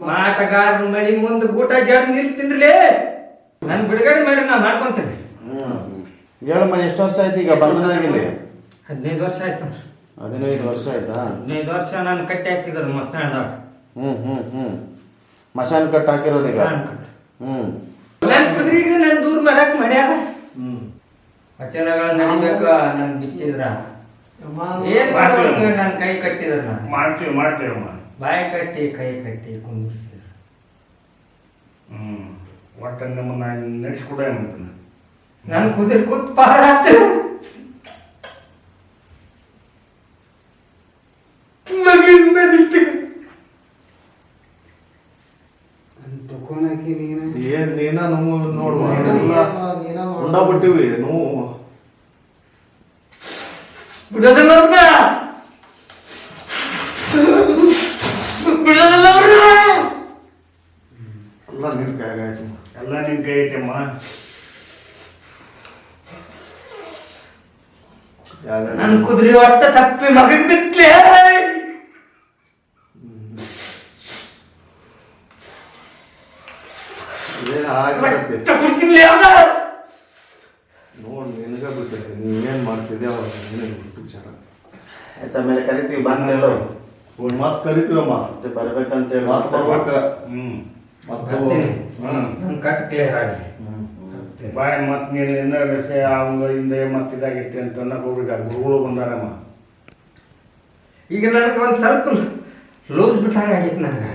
ಮಾಟಗಾರ ಮಳಿ ಮುಂದೆ ಊಟ ಜಡ್ ನಿಲ್ತೀನ್ರಿ ನನ್ ಬಿಡುಗಡೆ ಮಾಡಿ ನಾ ಮಾಡ್ಕೊಂತೇನೆ. ಹೇಳಮ್ಮ ಎಷ್ಟು ವರ್ಷ ಆಯ್ತು ಈಗ ಬಂಧನಾಗಿಲ್ಲಿ ಹದಿನೈದು ವರ್ಷ ಆಯ್ತು ಹದಿನೈದು ವರ್ಷ ಆಯ್ತಾ? ಹದಿನೈದು ವರ್ಷ ನಾನು ಕಟ್ಟಿ ಹಾಕಿದ್ರು ಮಸಾಣದಾಗ. ಹ್ಮ್ ಹ್ಮ್ ಹ್ಮ್. ಮಸಾಲ ಕಟ್ ಹಾಕಿರೋದು ಈಗ? ಮಸಾಣ ಕಟ್ಟಿ ಹ್ಮ್. ನನ್ ಕುದುರೆಗೆ ನನ್ ದೂರ ಮಾಡಕ್ ಮಾಡ್ಯಾರ. ಹ್ಮ್. ವಚನಗಳ ನಡಿಬೇಕ ನನ್ ಬಿಚ್ಚಿದ್ರ? ಏನ್ ಮಾಡ್ಬೇಕು ನನ್ ಕೈ ಕಟ್ಟಿದ್ರ ನಾನು? ಮಾಡ್ತೀವಿ ಮಾಡ್ತೀವಮ್ಮ. ಬಾಯಿ ಕಟ್ಟಿ ಕೈ ಕಟ್ಟಿ ಕುಂದಿರ್ಸಿದ್ರು. ಹ್ಮ್ ಒಟ್ಟ ನಮ್ಮನ್ನ ನಡೆಸ್ಕೊಡ ನನ್ ಕುದುರೆ ಕೂತ್ ಪಾರಾತ. ಏನ್ ನೀನ? ನೋವು ನೋಡುವ. ಉಂಡ ಬಿಟ್ಟಿವಿ ನೋವು. ಬಿಡೋದಿಲ್ಲ ಅವ್ರನ್ನ ಎಲ್ಲ ನೀನ್ ಆಯ್ತು ಎಲ್ಲ ನಿನ್ನ ಕೈ ಐತಮ್ಮ ನನ್ ಕುದುರೆ ಒಟ್ಟ ತಪ್ಪಿ ಮಗನ್ ಬಿತ್ಲೆ ಅವ್ನ ನೋಡ್ ನಿನಗ ಬಿಟ್ಟೈತೆ ನೀನೇನ್ ಮಾಡ್ತಿದ್ದೆ ಅವಾಗ? ನಿನಗೆ ವಿಚಾರ. ಆಯ್ತಾ ಮೇಲೆ ಕರಿತೀವಿ ಬಂದ್ ಹೇಳು ಮಾತ್ ಕರಿತೀವಮ್ಮ. ಮತ್ತೆ ಬರ್ಬೇಕಂತ ಹೇಳಿ ಮತ್ ಬರ್ಬೇಕ. ಹ್ಮ್. ಮತ್ತೆ ಬರ್ತೀನಿ. ಹ್ಮ್. ನನ್ ಕಟ್ ಕ್ಲಿಯರ್ ಆಗಲಿ. ಬಾಯ್ ಮತ್ ನೀನು ಇನ್ನೂ ವಿಷಯ ಅವಂಗ ಹಿಂದೆ ಮತ್ತೆ ಇದಾಗೈತಿ ಅಂತ ಅನ್ನಕ್ ಹೋಗ್ಬೇಕು ಗುರುಗಳು ಬಂದಾರಮ್ಮ. ಈಗ ನನಗೆ ಒಂದು ಸ್ವಲ್ಪ ಲೂಸ್ ಬಿಟ್ಟಂಗೆ ಆಗಿತ್ತು ನನಗೆ.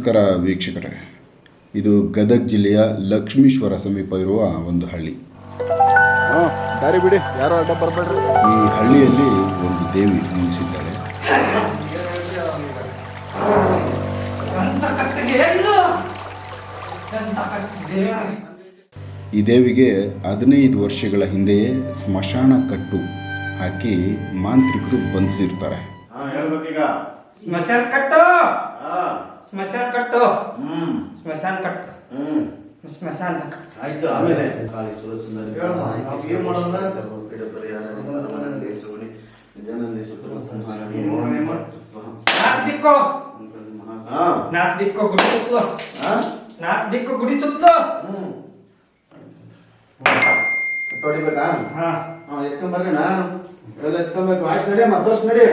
ನಮಸ್ಕಾರ ವೀಕ್ಷಕರೇ. ಇದು ಗದಗ ಜಿಲ್ಲೆಯ ಲಕ್ಷ್ಮೀಶ್ವರ ಸಮೀಪ ಇರುವ ಒಂದು ಹಳ್ಳಿ. ದಾರಿ ಬಿಡಿ. ಯಾರೋ ಅಡ್ಡ ಬರ್ಬೇಡ್ರಿ. ಈ ಹಳ್ಳಿಯಲ್ಲಿ ಒಂದು ದೇವಿ ನಿಲ್ಲಿಸಿದ್ದಾರೆ ಈ ದೇವಿಗೆ ಹದಿನೈದು ವರ್ಷಗಳ ಹಿಂದೆಯೇ ಸ್ಮಶಾನ ಕಟ್ಟು ಹಾಕಿ ಮಾಂತ್ರಿಕರು ಬಂಧಿಸಿರ್ತಾರೆ. ಸ್ಮಶಾನ ಕಟ್ಟು? ಸ್ಮಶಾನ ಕಟ್ಟು. ಹ್ಮ್. ಸ್ಮಶಾನ ಕಟ್ಟು. ಹ್ಮ್. ಸ್ಮಶಾನ ಕಟ್ಟು. ಆಯ್ತು ಆಮೇಲೆ ಕಾಳಿ ಸುರಸುಂದರಿ ಏನ್ ಮಾಡೋಣ ಸರ್ವಪೀಡ ಪರಿಹಾರ ಸಂಹಾರ ನಾಲ್ಕು ದಿಕ್ಕೋ. ನಾಲ್ಕು ದಿಕ್ಕು ಗುಡಿ ಸುತ್ತಲು ಹಾ ನಾಲ್ಕು ದಿಕ್ಕು ಗುಡಿ ಸುತ್ತ. ಹ್ಮ್. ಹೊಡಿಬೇಕಾ ಹಾ. ಹಾ ಎತ್ಕೊಂಬರ್ರಿ ನಾ. ಎಲ್ಲ ಎತ್ಕೊಬೇಕು ಆಯ್ತು ನಡಿ ಮತ್ತೋಸ್ ನಡಿ.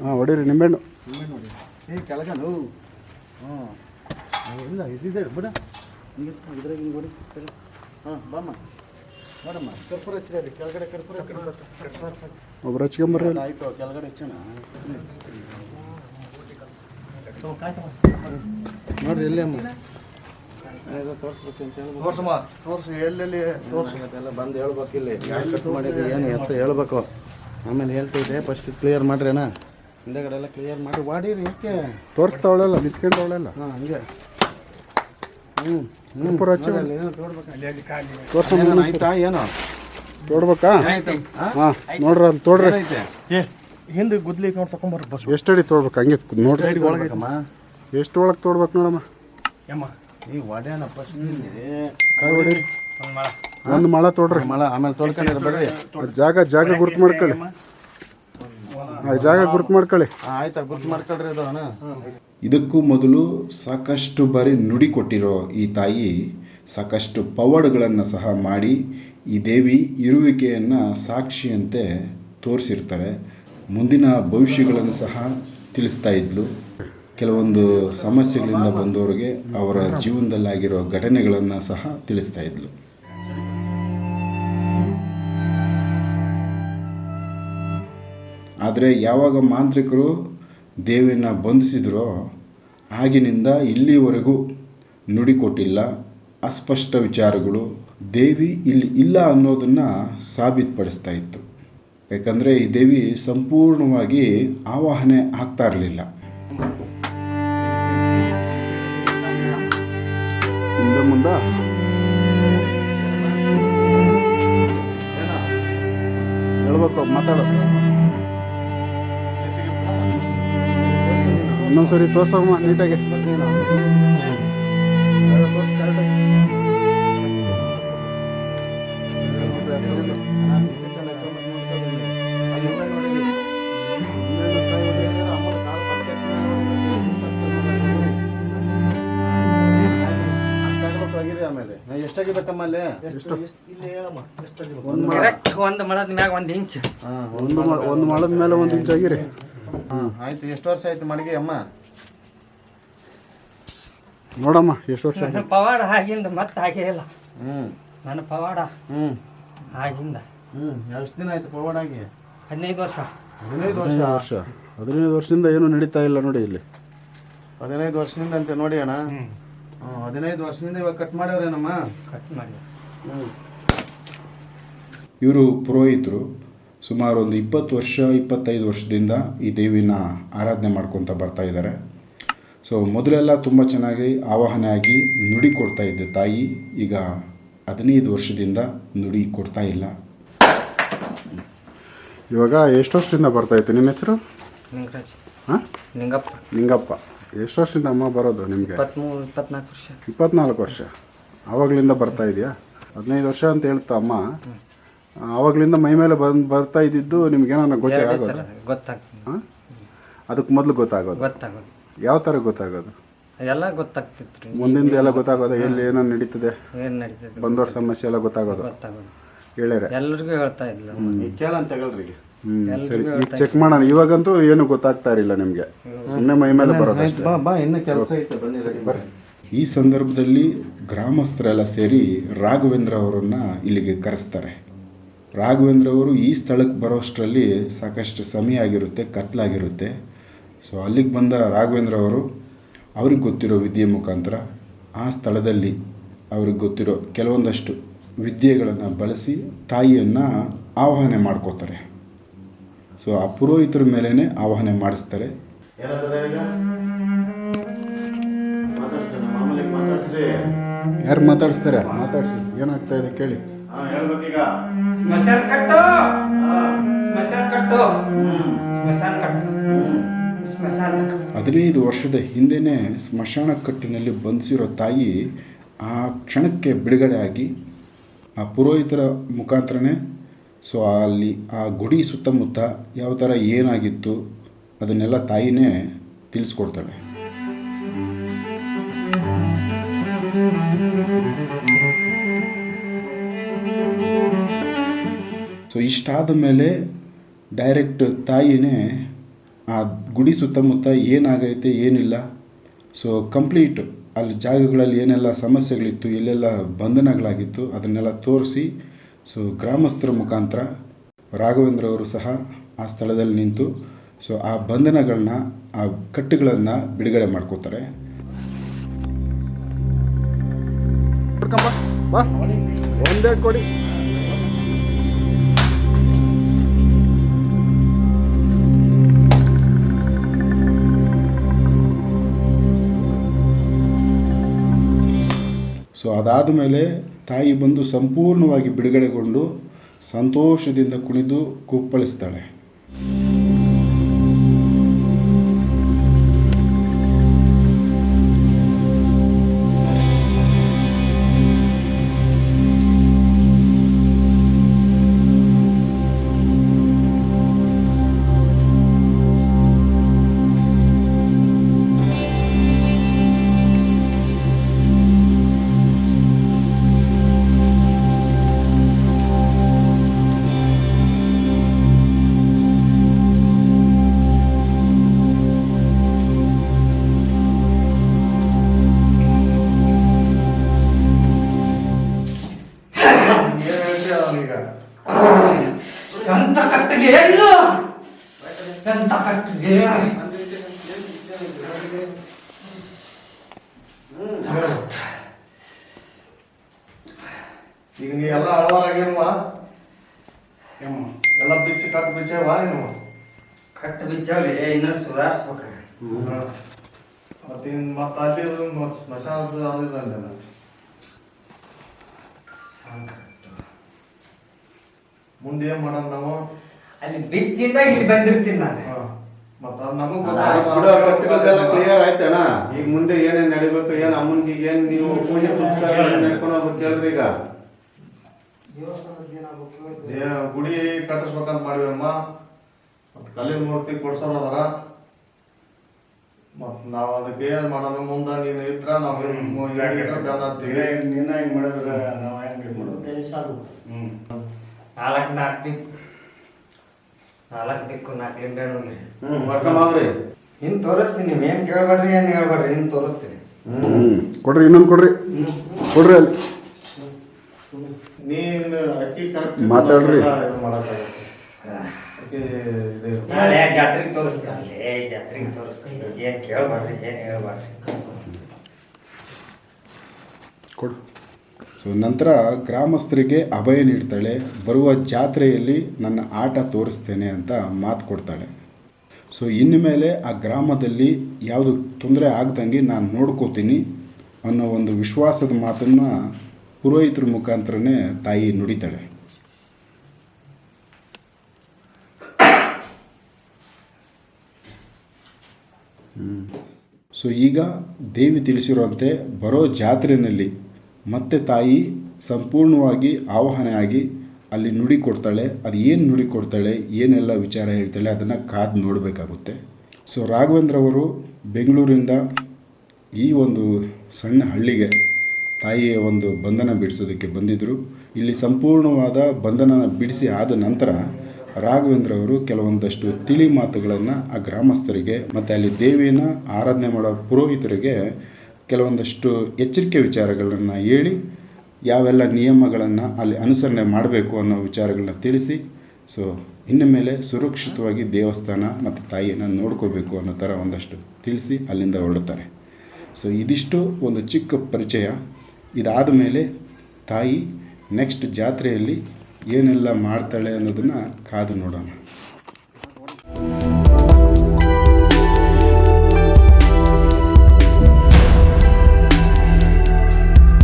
ಹಾಂ ಹೊಡೀರಿ ನಿಂಬೆಹಣ್ಣು. ಏ ಕೆಳಗನು ಹಾಂ. ಇಲ್ಲ ಇದಿದೆ ಬಿಡ. ಇದ್ರಾಗ ಹಿಂಗೆ ಹೊಡಿ ಹಾಂ ಬಾಮ್ಮ. ನೋಡಮ್ಮ ಕರ್ಪೂರ ಹಚ್ಚಿರಿ ಕೆಳಗಡೆ ಕರ್ಪೂರ ಒಬ್ರು ಹಚ್ಕೊಂಬರ್ರಿ. ಆಯ್ತು ಕೆಳಗಡೆ ಹಚ್ಚೋಣ. ನೋಡ್ರಿ ಎಲ್ಲಿ ಅಮ್ಮ? ತೋರ್ಸಮ್ಮ. ತೋರ್ಸು ಎಲ್ಲೆಲ್ಲಿ ತೋರ್ಸು? ಎಲ್ಲ ಬಂದು ಹೇಳ್ಬೇಕು ಇಲ್ಲಿ. ಯಾಕೆ ಕಟ್ ಮಾಡಿದ್ರಿ ಏನು ಎತ್ತ ಹೇಳ್ಬೇಕು? ಆಮೇಲೆ ಹೇಳ್ತಿದ್ದೆ ಫಸ್ಟ್ ಕ್ಲಿಯರ್ ಮಾಡ್ರಿ ಅಣ್ಣ ಹಿಂದೆಗಡೆ ಎಲ್ಲ ಕ್ಲಿಯರ್ ಮಾಡಿ ವಾಡಿರಿ ಯಾಕೆ ತೋರಿಸ್ತಾವಳೆಲ್ಲ ನಿಂತ್ಕೊಂಡವಳೆಲ್ಲ? ಹಾಂ ಹಂಗೆ. ಹ್ಞೂ ಕರ್ಪೂರ ಹಚ್ಚಿ. ತೋರ್ಸಮ್ಮ ಏನು ತೋಡ್ಬೇಕಾ? ಹಾಂ ನೋಡ್ರಿ ಅಲ್ಲಿ ತೋಡ್ರಿ. ಹಿಂದೆ ಗುದ್ಲಿ ನೋಡಿ ತಗೊಂಬರ್ರಿ ಬಸ್. ಎಷ್ಟು ಅಡಿ ತೋಡ್ಬೇಕು? ಹಂಗೆ ನೋಡ್ರಿ. ಒಳಗೆ ಒಳಗೈತಮ್ಮ ಎಷ್ಟು ಒಳಗೆ ತೋಡ್ಬೇಕು ನೋಡಮ್ಮ? ಈ ವಾಡ್ಯಾನ ಫಸ್ಟ್ ಕಾಯಿ ಹೊಡೀರಿ ಒಂದು ಮಳ ತೊಡ್ರಿ. ಮಳ ಆಮೇಲೆ ತೊಳ್ಕೊಂಡಿರ ಬರ್ರಿ ಜಾಗ ಜಾಗ ಗುರುತು ಮಾಡ್ಕೊಳ್ಳಿ. ಆ ಜಾಗ ಗುರುತು ಮಾಡ್ಕೊಳ್ಳಿ. ಆ, ಆಯ್ತಾ ಗುರುತು ಮಾಡ್ಕೊಳ್ರಿ ಅದು ಅಣ್ಣ ಇದಕ್ಕೂ ಮೊದಲು ಸಾಕಷ್ಟು ಬಾರಿ ನುಡಿ ಕೊಟ್ಟಿರೋ ಈ ತಾಯಿ ಸಾಕಷ್ಟು ಪವಾಡಗಳನ್ನು ಸಹ ಮಾಡಿ ಈ ದೇವಿ ಇರುವಿಕೆಯನ್ನು ಸಾಕ್ಷಿಯಂತೆ ತೋರಿಸಿರ್ತಾರೆ. ಮುಂದಿನ ಭವಿಷ್ಯಗಳನ್ನು ಸಹ ತಿಳಿಸ್ತಾ ಇದ್ಲು. ಕೆಲವೊಂದು ಸಮಸ್ಯೆಗಳಿಂದ ಬಂದವರಿಗೆ ಅವರ ಜೀವನದಲ್ಲಾಗಿರೋ ಘಟನೆಗಳನ್ನು ಸಹ ತಿಳಿಸ್ತಾ ಇದ್ಲು. ಆದರೆ ಯಾವಾಗ ಮಾಂತ್ರಿಕರು ದೇವಿನ ಬಂಧಿಸಿದ್ರೋ ಆಗಿನಿಂದ ಇಲ್ಲಿವರೆಗೂ ನುಡಿಕೊಟ್ಟಿಲ್ಲ ಅಸ್ಪಷ್ಟ ವಿಚಾರಗಳು ದೇವಿ ಇಲ್ಲಿ ಇಲ್ಲ ಅನ್ನೋದನ್ನು ಸಾಬೀತುಪಡಿಸ್ತಾ ಇತ್ತು. ಯಾಕಂದರೆ ಈ ದೇವಿ ಸಂಪೂರ್ಣವಾಗಿ ಆವಾಹನೆ ಆಗ್ತಾ ಇರಲಿಲ್ಲ. ಮುಂದೆ. ಹೇಳ್ಬೇಕು ಇನ್ನೊಂದ್ಸರಿ ತೋರ್ಸಮ್ಮ ನೀಟಾಗಿ ಎಷ್ಟಾಗಿರ್ಬೇಕಮ್ಮ ಅಲ್ಲಿ ಕರೆಕ್ಟ್ ಒಂದು ಮೊಳದ ಮ್ಯಾಗ ಒಂದು ಇಂಚ್. ಒಂದು ಒಂದು ಮೊಳದ ಮೇಲೆ ಒಂದು ಇಂಚ್ ಆಗಿರಿ. ಹಾಂ. ಆಯ್ತು ಎಷ್ಟು ವರ್ಷ ಆಯ್ತು ಮಡಗಿ ಅಮ್ಮ? ನೋಡಮ್ಮ ಎಷ್ಟು ವರ್ಷ ನನ್ನ ಪವಾಡ ಆಗಿಂದ ಮತ್ತೆ ಹಾಗೇ ಇಲ್ಲ. ಹ್ಞೂ ನನ್ನ ಪವಾಡ ಹ್ಞೂ ಆಗಿಂದ. ಹ್ಞೂ ಎಷ್ಟು ದಿನ ಆಯ್ತು ಪವಾಡ ಆಗಿ? ಹದಿನೈದು ವರ್ಷ. ಹದಿನೈದು ವರ್ಷ? ವರ್ಷ. ಹದಿನೈದು ವರ್ಷದಿಂದ ಏನು ನಡೀತಾ ಇಲ್ಲ ನೋಡಿ ಇಲ್ಲಿ. ಹದಿನೈದು ವರ್ಷದಿಂದ ಅಂತ ನೋಡಿ ಅಣ್ಣ. ಹದಿನೈದು ವರ್ಷದಿಂದ ಇವಾಗ ಕಟ್ ಮಾಡ್ಯಾರೇನಮ್ಮ ಕಟ್ ಮಾಡಿ ಹ್ಞೂ. ಇವರು ಪುರೋಹಿತರು ಸುಮಾರು ಒಂದು ಇಪ್ಪತ್ತು ವರ್ಷ ಇಪ್ಪತ್ತೈದು ವರ್ಷದಿಂದ ಈ ದೇವಿನ ಆರಾಧನೆ ಮಾಡ್ಕೊತ ಬರ್ತಾ ಇದ್ದಾರೆ. ಸೊ ಮೊದಲೆಲ್ಲ ತುಂಬ ಚೆನ್ನಾಗಿ ಆವಾಹನೆ ಆಗಿ ನುಡಿ ಕೊಡ್ತಾ ಇದ್ದೆ ತಾಯಿ ಈಗ ಹದಿನೈದು ವರ್ಷದಿಂದ ನುಡಿ ಕೊಡ್ತಾ ಇಲ್ಲ. ಇವಾಗ ಎಷ್ಟು ವರ್ಷದಿಂದ ಬರ್ತಾ ಇತ್ತು? ನಿಮ್ಮ ಹೆಸರು? ಲಿಂಗರಾಜ್. ಹಾಂ? ಲಿಂಗಪ್ಪ. ನಿಂಗಪ್ಪ ಎಷ್ಟು ವರ್ಷದಿಂದ ಅಮ್ಮ ಬರೋದು ನಿಮಗೆ? ಇಪ್ಪತ್ತ್ಮೂರು ಇಪ್ಪತ್ನಾಲ್ಕು ವರ್ಷ. ಇಪ್ಪತ್ನಾಲ್ಕು ವರ್ಷ. ಆವಾಗಲಿಂದ ಬರ್ತಾ ಇದೆಯಾ? ಹದಿನೈದು ವರ್ಷ ಅಂತ ಹೇಳ್ತಾ ಅಮ್ಮ. ಆವಾಗಲಿಂದ ಮೈ ಮೇಲೆ ಬಂದು ಬರ್ತಾ ಇದ್ದಿದ್ದು ನಿಮ್ಗೇನೋ ಗೊತ್ತೇ ಎರಡೇ ಆಗೋದು? ಸಲ ಗೊತ್ತಾಗ್ತದೆ ಹಾಂ? ಅದಕ್ಕೆ ಮೊದಲು ಗೊತ್ತಾಗೋದು? ಗೊತ್ತಾಗೋದು. ಯಾವ ಥರ ಗೊತ್ತಾಗೋದು? ಎಲ್ಲ ಗೊತ್ತಾಗ್ತಿತ್ತು. ರೀ ಮುಂದಿಂದ ಎಲ್ಲ ಗೊತ್ತಾಗೋದು? ಎಲ್ಲಿ ಏನೋ ನಡೀತದೆ? ಏನು ನಡೀತದೆ? ಬಂದವ್ರ ಸಮಸ್ಯೆ ಎಲ್ಲ ಗೊತ್ತಾಗೋದು? ಗೊತ್ತಾಗೋದು. ಹೇಳ್ಯಾರ ಎಲ್ಲರಿಗೂ ಹೇಳ್ತಾ ಇದ್ಲು. ಕೇಳಂತ ತಗೊಳ್ರಿ ಹ್ಞೂ ಸರಿ. ಈಗ ಚೆಕ್ ಮಾಡೋಣ. ಇವಾಗಂತೂ ಏನು ಗೊತ್ತಾಗ್ತಾ ಇರಲಿಲ್ಲ ನಿಮಗೆ. ಸುಮ್ಮನೆ ಮೈ ಮೇಲೆ ಬರೋದು ಬಾ ಬಾ ಇನ್ನೂ ಕೆಲಸ ಐತೆ ಬನ್ನಿ ರೆಡಿ ಬರ್ರಿ. ಈ ಸಂದರ್ಭದಲ್ಲಿ ಗ್ರಾಮಸ್ಥರೆಲ್ಲ ಸೇರಿ ರಾಘವೇಂದ್ರ ಅವರನ್ನು ಇಲ್ಲಿಗೆ ಕರೆಸ್ತಾರೆ. ರಾಘವೇಂದ್ರ ಅವರು ಈ ಸ್ಥಳಕ್ಕೆ ಬರೋಷ್ಟರಲ್ಲಿ ಸಾಕಷ್ಟು ಸಮಯ ಆಗಿರುತ್ತೆ ಕತ್ಲಾಗಿರುತ್ತೆ. ಸೊ ಅಲ್ಲಿಗೆ ಬಂದ ರಾಘವೇಂದ್ರ ಅವರು ಅವ್ರಿಗೆ ಗೊತ್ತಿರೋ ವಿದ್ಯೆ ಮುಖಾಂತರ ಆ ಸ್ಥಳದಲ್ಲಿ ಅವ್ರಿಗೆ ಗೊತ್ತಿರೋ ಕೆಲವೊಂದಷ್ಟು ವಿದ್ಯೆಗಳನ್ನು ಬಳಸಿ ತಾಯಿಯನ್ನು ಆವಾಹನೆ ಮಾಡ್ಕೋತಾರೆ. ಸೊ ಆ ಪುರೋಹಿತರ ಮೇಲೇ ಆವಾಹನೆ ಮಾಡಿಸ್ತಾರೆ. ಯಾರು ಮಾತಾಡಿಸ್ತಾರೆ? ಮಾತಾಡ್ಸಿ ಏನಾಗ್ತಾ ಇದೆ ಕೇಳಿ. ಹದಿನೈದು ವರ್ಷದ ಹಿಂದೆನೇ ಸ್ಮಶಾನ ಕಟ್ಟಿನಲ್ಲಿ ಬಂಧಿಸಿರೋ ತಾಯಿ ಆ ಕ್ಷಣಕ್ಕೆ ಬಿಡುಗಡೆ ಆಗಿ ಆ ಪುರೋಹಿತರ ಮುಖಾಂತರನೇ ಸೊ ಅಲ್ಲಿ ಆ ಗುಡಿ ಸುತ್ತಮುತ್ತ ಯಾವ ಥರ ಏನಾಗಿತ್ತು ಅದನ್ನೆಲ್ಲ ತಾಯಿನೇ ತಿಳಿಸ್ಕೊಡ್ತಾಳೆ. ಸೊ ಇಷ್ಟಾದ ಮೇಲೆ ಡೈರೆಕ್ಟ್ ತಾಯಿನೇ ಆ ಗುಡಿ ಸುತ್ತಮುತ್ತ ಏನಾಗೈತೆ ಏನಿಲ್ಲ. ಸೊ ಕಂಪ್ಲೀಟ್ ಅಲ್ಲಿ ಜಾಗಗಳಲ್ಲಿ ಏನೆಲ್ಲ ಸಮಸ್ಯೆಗಳಿತ್ತು, ಎಲ್ಲೆಲ್ಲ ಬಂಧನಗಳಾಗಿತ್ತು, ಅದನ್ನೆಲ್ಲ ತೋರಿಸಿ ಸೊ ಗ್ರಾಮಸ್ಥರ ಮುಖಾಂತರ ರಾಘವೇಂದ್ರ ಅವರು ಸಹ ಆ ಸ್ಥಳದಲ್ಲಿ ನಿಂತು ಸೊ ಆ ಬಂಧನಗಳನ್ನ ಆ ಕಟ್ಟುಗಳನ್ನು ಬಿಡುಗಡೆ ಮಾಡ್ಕೋತಾರೆ. ಕೊಡ್ಕಂಬ ಒಂದೇ ಕೊಡಿ. ಸೊ ಅದಾದ ಮೇಲೆ ತಾಯಿ ಬಂದು ಸಂಪೂರ್ಣವಾಗಿ ಬಿಡುಗಡೆಗೊಂಡು ಸಂತೋಷದಿಂದ ಕುಣಿದು ಕುಪ್ಪಳಿಸ್ತಾಳೆ. ಈಗ ನೀ ಎಲ್ಲ ಅಳವಾರಾಗೇನುವ ಏಮ್ಮ? ಎಲ್ಲ ಬಿಚ್ಚಿ ಕಟ್ಟು ಬಿಚ್ಚೇವಾ ನೀವು ಕಟ್ ಬಿಚ್ಚಾವ್ಲಿ ಇನ್ನೂ ಸುಧಾರಿಸ್ಬೇಕು. ಮತ್ತೆ ಇನ್ ಮತ್ತೆ ಅಲ್ಲಿ ಅದು ಮತ್ ಸ್ಮಶಾನದ ಅದು ಇದಂದೆಲ್ಲ ಮುಂದೆ ಏನ್ ಮಾಡೋಣ ನಾವು? ಅಲ್ಲಿ ಬಿಚ್ಚಿಂದ ಇಲ್ಲಿ ಬಂದಿರ್ತೀನಿ ನಾನು. ಕ್ಲಿಯರ್ ಆಯ್ತಣ್ಣ. ಈಗ ಮುಂದೆ ಏನೇನ್ ನಡಿಬೇಕು ಏನ್ ಅಮ್ಮನ್ಗೆ ಈಗ ಏನ್ ನೀವು ಪೂಜೆ ನಡ್ಕೊಂಡು ಹೋಗ್ಬೇಕು ಕೇಳ್ರಿ ಈಗ. ಗುಡಿ ಕಟ್ಟಿಸ್ಬೇಕಂತ ಮಾಡಿವಮ್ಮ ಮತ್ ಕಲ್ಲಿನ ಮೂರ್ತಿ ಕೊಡ್ಸೋರ್ ಅದಾರ. ಮತ್ ನಾವ್ ಅದಕ್ಕೆ ಏನ್ ಮಾಡೋಣ ಮುಂದ ನೀನ್ ಇದ್ರ ನಾವ್ ಬೆನ್ನ ಹತ್ತೀವಿ. ನೀನೇ ನೀನ ಹಿಂಗ್ ಮಾಡಿದ್ರೆ ನಾವು ಹೆಂಗೆ ಮಾಡೋದು? ಹ್ಮ್. ನಾಲ್ಕು ನಾಲ್ಕು ನಾಲ್ಕು ದಿಕ್ಕು ನಾಲ್ಕು ಲಿಂಬೆ ಹಣ್ಣು ಹ್ಮ್ ಮಾಡ್ಕೊಂಬಾವ್ರಿ ಇನ್ನು ತೋರಿಸ್ತೀನಿ ಏನು ಕೇಳಬೇಡ್ರಿ ಏನು ಹೇಳ್ಬೇಡ್ರಿ ಹಿಂಗೆ ತೋರಿಸ್ತೀನಿ. ಹ್ಞೂ ಕೊಡ್ರಿ ಇನ್ನೊಂದು ಕೊಡ್ರಿ. ಕೊಡ್ರಿ ಅಲ್ಲಿ. ನೀನು ಅಕ್ಕಿ ಕರೆಕ್ಟ್ ಮಾತಾಡ್ರಿ. ಇದು ಮಾಡಕ್ಕಾಗತ್ತೆ. ಇದು. ನಾಳೆ ಜಾತ್ರೆಗೆ ತೋರಿಸ್ತೀನಿ ಅಲ್ಲೇ ಜಾತ್ರೆಗೆ ತೋರಿಸ್ತೀನಿ. ಏನು ಕೇಳ್ಬೇಡ್ರಿ ಏನು ಹೇಳ್ಬೇಡ್ರಿ. ಕೊಡು. ಸೊ ನಂತರ ಗ್ರಾಮಸ್ಥರಿಗೆ ಅಭಯ ನೀಡ್ತಾಳೆ, ಬರುವ ಜಾತ್ರೆಯಲ್ಲಿ ನನ್ನ ಆಟ ತೋರಿಸ್ತೇನೆ ಅಂತ ಮಾತು ಕೊಡ್ತಾಳೆ. ಸೊ ಇನ್ನು ಮೇಲೆ ಆ ಗ್ರಾಮದಲ್ಲಿ ಯಾವುದು ತೊಂದರೆ ಆಗ್ದಂಗೆ ನಾನು ನೋಡ್ಕೋತೀನಿ ಅನ್ನೋ ಒಂದು ವಿಶ್ವಾಸದ ಮಾತನ್ನು ಪುರೋಹಿತರ ಮುಖಾಂತರನೇ ತಾಯಿ ನುಡಿತಾಳೆ. ಸೊ ಈಗ ದೇವಿ ತಿಳಿಸಿರುವಂತೆ ಬರೋ ಜಾತ್ರೆಯಲ್ಲಿ ಮತ್ತೆ ತಾಯಿ ಸಂಪೂರ್ಣವಾಗಿ ಆವಾಹನೆ ಆಗಿ ಅಲ್ಲಿ ನುಡಿ ಕೊಡ್ತಾಳೆ. ಅದು ಏನು ನುಡಿ ಕೊಡ್ತಾಳೆ, ಏನೆಲ್ಲ ವಿಚಾರ ಹೇಳ್ತಾಳೆ, ಅದನ್ನು ಕಾದು ನೋಡಬೇಕಾಗುತ್ತೆ. ಸೊ ರಾಘವೇಂದ್ರ ಅವರು ಬೆಂಗಳೂರಿಂದ ಈ ಒಂದು ಸಣ್ಣ ಹಳ್ಳಿಗೆ ತಾಯಿಯ ಒಂದು ಬಂಧನ ಬಿಡಿಸೋದಕ್ಕೆ ಬಂದಿದ್ದರು ಇಲ್ಲಿ ಸಂಪೂರ್ಣವಾದ ಬಂಧನನ ಬಿಡಿಸಿ ಆದ ನಂತರ ರಾಘವೇಂದ್ರ ಅವರು ಕೆಲವೊಂದಷ್ಟು ತಿಳಿ ಮಾತುಗಳನ್ನು ಆ ಗ್ರಾಮಸ್ಥರಿಗೆ ಮತ್ತು ಅಲ್ಲಿ ದೇವಿಯನ್ನು ಆರಾಧನೆ ಮಾಡೋ ಪುರೋಹಿತರಿಗೆ ಕೆಲವೊಂದಷ್ಟು ಎಚ್ಚರಿಕೆ ವಿಚಾರಗಳನ್ನು ಹೇಳಿ, ಯಾವೆಲ್ಲ ನಿಯಮಗಳನ್ನು ಅಲ್ಲಿ ಅನುಸರಣೆ ಮಾಡಬೇಕು ಅನ್ನೋ ವಿಚಾರಗಳನ್ನ ತಿಳಿಸಿ, ಸೊ ಇನ್ನು ಮೇಲೆ ಸುರಕ್ಷಿತವಾಗಿ ದೇವಸ್ಥಾನ ಮತ್ತು ತಾಯಿಯನ್ನು ನೋಡ್ಕೋಬೇಕು ಅನ್ನೋ ಥರ ಒಂದಷ್ಟು ತಿಳಿಸಿ ಅಲ್ಲಿಂದ ಹೊರಡ್ತಾರೆ. ಸೊ ಇದಿಷ್ಟು ಒಂದು ಚಿಕ್ಕ ಪರಿಚಯ. ಇದಾದ ಮೇಲೆ ತಾಯಿ ನೆಕ್ಸ್ಟ್ ಜಾತ್ರೆಯಲ್ಲಿ ಏನೆಲ್ಲ ಮಾಡ್ತಾಳೆ ಅನ್ನೋದನ್ನು ಕಾದು ನೋಡೋಣ.